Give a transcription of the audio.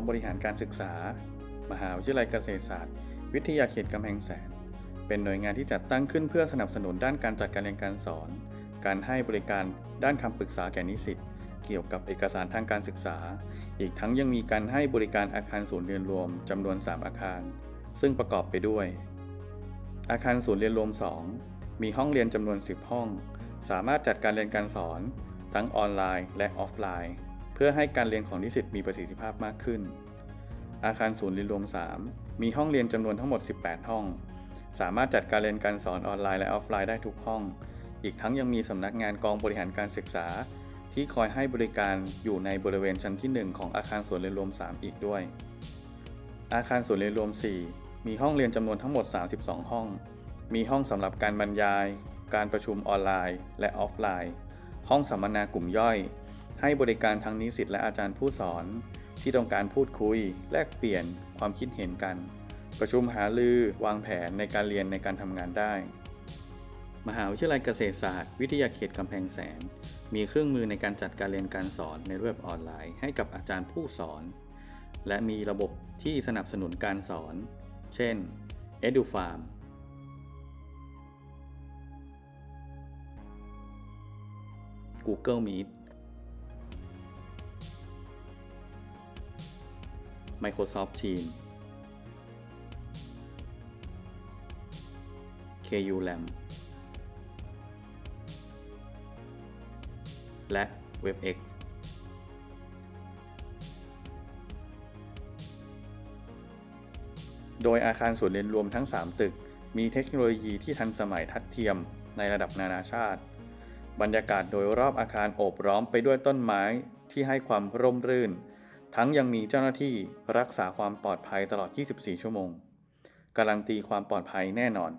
กองบริหารการศึกษา มหาวิทยาลัยเกษตรศาสตร์ วิทยาเขตกำแพงแสน เป็นหน่วยงานที่จัดตั้งขึ้นเพื่อสนับสนุนด้านการจัดการเรียนการสอน การให้บริการด้านคำปรึกษาแก่นิสิตเกี่ยวกับเอกสารทางการศึกษา อีกทั้งยังมีการให้บริการอาคารศูนย์เรียนรวมจำนวน 3 อาคาร ซึ่งประกอบไปด้วย อาคารศูนย์เรียนรวม 2 มีห้องเรียนจำนวน 10 ห้อง สามารถจัดการเรียนการสอน ทั้งออนไลน์และออฟไลน์ พื่อให้การเรียนของนิสิตมีประสิทธิภาพมากขึ้น อาคารศูนย์เรียนรวม 3 มีห้องเรียนจำนวนทั้งหมด 18 ห้อง สามารถจัดการเรียนการสอนออนไลน์และออฟไลน์ได้ทุกห้อง อีกทั้งยังมีสำนักงานกองบริหารการศึกษา ที่คอยให้บริการอยู่ในบริเวณชั้นที่ 1 ของอาคารศูนย์เรียนรวม 3 อีกด้วย อาคารศูนย์เรียนรวม 4 มีห้องเรียนจำนวนทั้งหมด 32 ห้อง มีห้องสำหรับการบรรยาย การประชุมออนไลน์ และออฟไลน์ ห้องสัมมนากลุ่มย่อย ให้บริการทั้งนิสิตและอาจารย์ผู้สอน ที่ต้องการพูดคุย แลกเปลี่ยนความคิดเห็นกัน ประชุมหารือวางแผนในการเรียนในการทำงานได้ มหาวิทยาลัยเกษตรศาสตร์ วิทยาเขตกำแพงแสน มีเครื่องมือในการจัดการเรียนการสอนในรูปแบบออนไลน์ ให้กับอาจารย์ผู้สอน และมีระบบที่สนับสนุนการสอน เช่น EduFarm Google Meet Microsoft Teams KU Lam และ WebEx โดยอาคารศูนย์เรียนรวมทั้ง 3 ตึก มีเทคโนโลยีที่ทันสมัยทัดเทียมในระดับนานาชาติ บรรยากาศโดยรอบอาคารโอบล้อมไปด้วยต้นไม้ที่ให้ความร่มรื่น ทั้งยังมีเจ้าหน้าที่รักษาความปลอดภัยตลอด 24 ชั่วโมง การันตีความปลอดภัยแน่นอน